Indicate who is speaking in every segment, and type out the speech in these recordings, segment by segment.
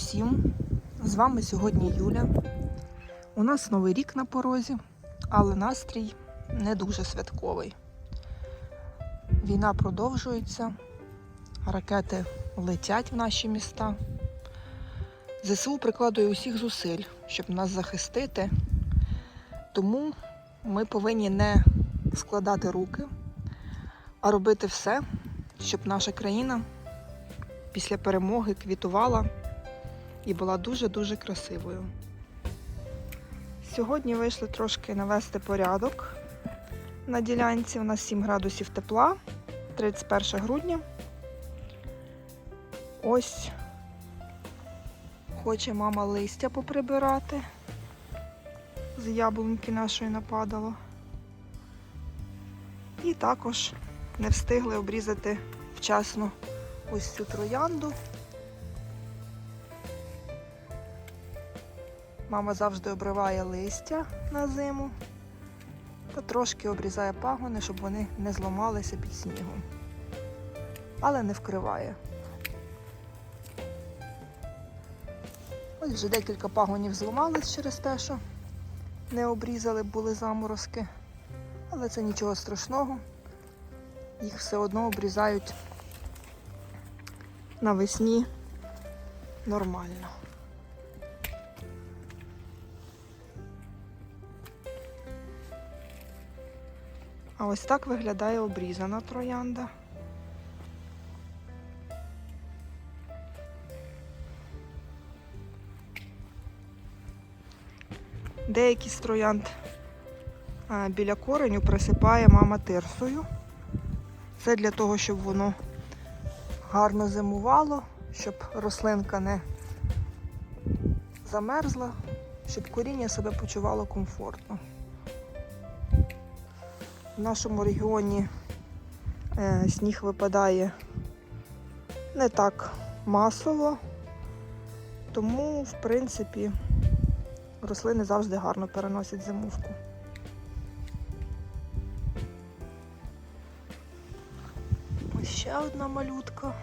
Speaker 1: усім! З вами сьогодні Юля. У нас новий рік на порозі, але настрій не дуже святковий. Війна продовжується, ракети летять в наші міста. ЗСУ прикладує усіх зусиль, щоб нас захистити. Тому ми повинні не складати руки, а робити все, щоб наша країна після перемоги квітувала і була дуже-дуже красивою. Сьогодні вийшли трошки навести порядок на ділянці. У нас 7 градусів тепла, 31 грудня. Ось хоче мама листя поприбирати. З яблуньки нашої нападало. І також не встигли обрізати вчасно ось цю троянду. Мама завжди обриває листя на зиму та трошки обрізає пагони, щоб вони не зламалися під снігом. Але не вкриває. Ось вже декілька пагонів зламались через те, що не обрізали, були заморозки. Але це нічого страшного. Їх все одно обрізають навесні нормально. А ось так виглядає обрізана троянда. Деякі з троянд біля кореню присипає мама тирсою. Це для того, щоб воно гарно зимувало, щоб рослинка не замерзла, щоб коріння себе почувало комфортно. В нашому регіоні е, сніг випадає не так масово, тому, в принципі, рослини завжди гарно переносять зимовку. Ось ще одна малютка.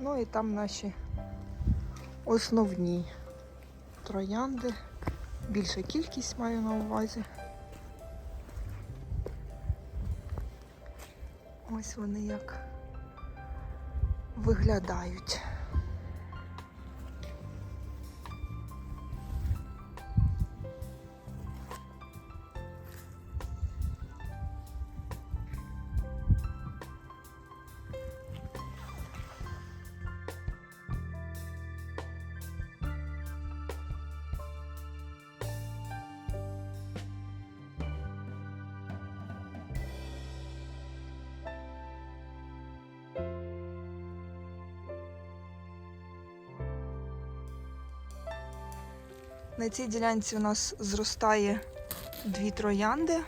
Speaker 1: Ну і там наші основні троянди. Більша кількість маю на увазі. Ось вони як виглядають. На цій ділянці у нас зростає дві троянди.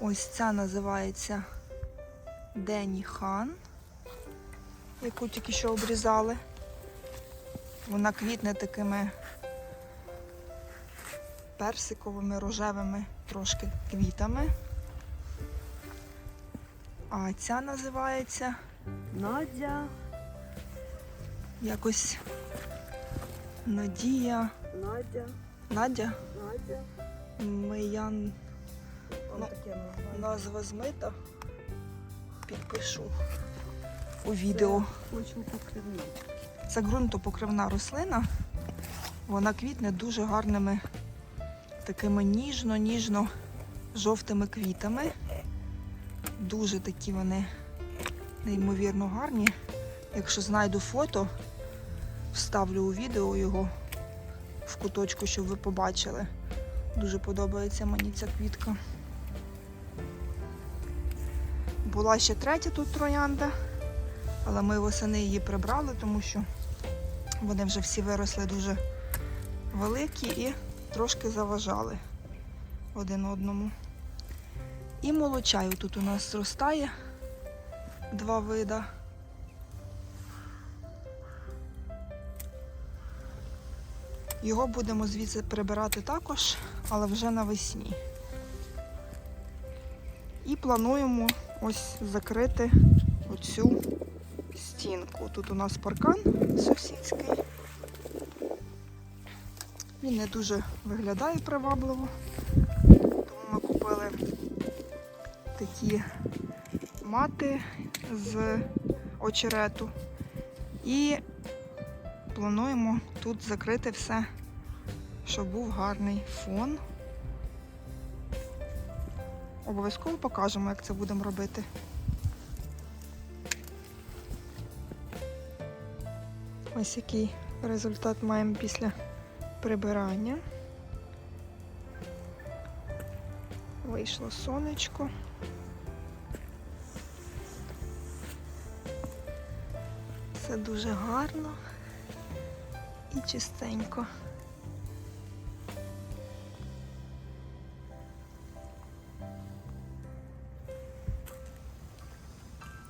Speaker 1: Ось ця називається Дені Хан, яку тільки що обрізали. Вона квітне такими персиковими, рожевими трошки квітами. А ця називається
Speaker 2: Надя,
Speaker 1: якось Надія.
Speaker 2: Надя,
Speaker 1: Надя.
Speaker 2: Надя.
Speaker 1: Миян Ну, назва змита. Підпишу у відео. Це ґрунтопокривна рослина. Вона квітне дуже гарними такими ніжно-ніжно жовтими квітами. Дуже такі вони неймовірно гарні. Якщо знайду фото, вставлю у відео його в куточку, щоб ви побачили. Дуже подобається мені ця квітка. Була ще третя тут троянда, але ми восени її прибрали, тому що вони вже всі виросли дуже великі і трошки заважали один одному. І молочаю тут у нас зростає два вида. Його будемо звідси прибирати також, але вже навесні. І плануємо ось закрити оцю стінку. Тут у нас паркан сусідський. Він не дуже виглядає привабливо. Тому ми купили такі мати з очерету. І плануємо тут закрити все, щоб був гарний фон. Обов'язково покажемо, як це будемо робити. Ось який результат маємо після прибирання. Вийшло сонечко. Все дуже гарно і чистенько.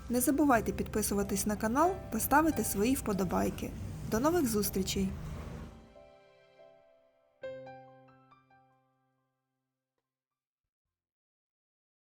Speaker 3: Не забувайте підписуватись на канал та ставити свої вподобайки. До нових зустрічей!